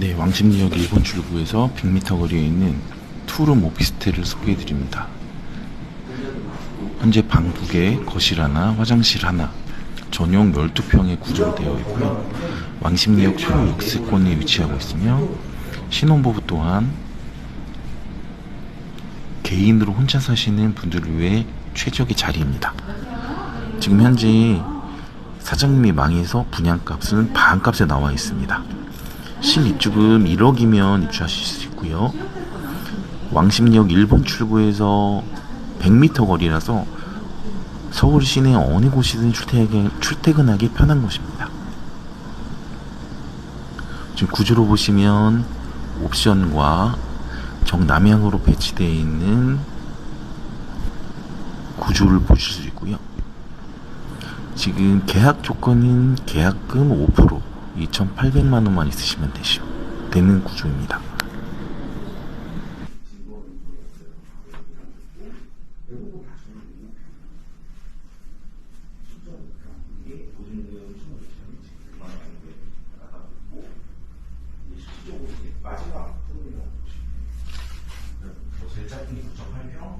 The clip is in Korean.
네, 왕십리역 1번 출구에서 100m 거리에 있는 투룸 오피스텔을 소개해 드립니다. 현재 방두 개, 거실 하나, 화장실 하나, 전용 12평의 구조로 되어 있고요. 왕십리역 초역세권에 위치하고 있으며 신혼부부 또한 개인으로 혼자 사시는 분들을 위해 최적의 자리입니다. 지금 현재 사장님이 망해서 분양값은 반값에 나와 있습니다. 실입주금 1억이면 입주하실 수 있고요. 왕십리역 1번 출구에서 100m 거리라서 서울 시내 어느 곳이든 출퇴근, 출퇴근 하기 편한 곳입니다. 지금 구조로 보시면 옵션과 정남향으로 배치되어 있는 구조를 보실 수 있고요. 지금 계약 조건인 계약금 5% 2,800만 원만 있으시면 되시, 되는 구조입니다. 제일 작은 게 9.8평, 좀큰건 11.5평.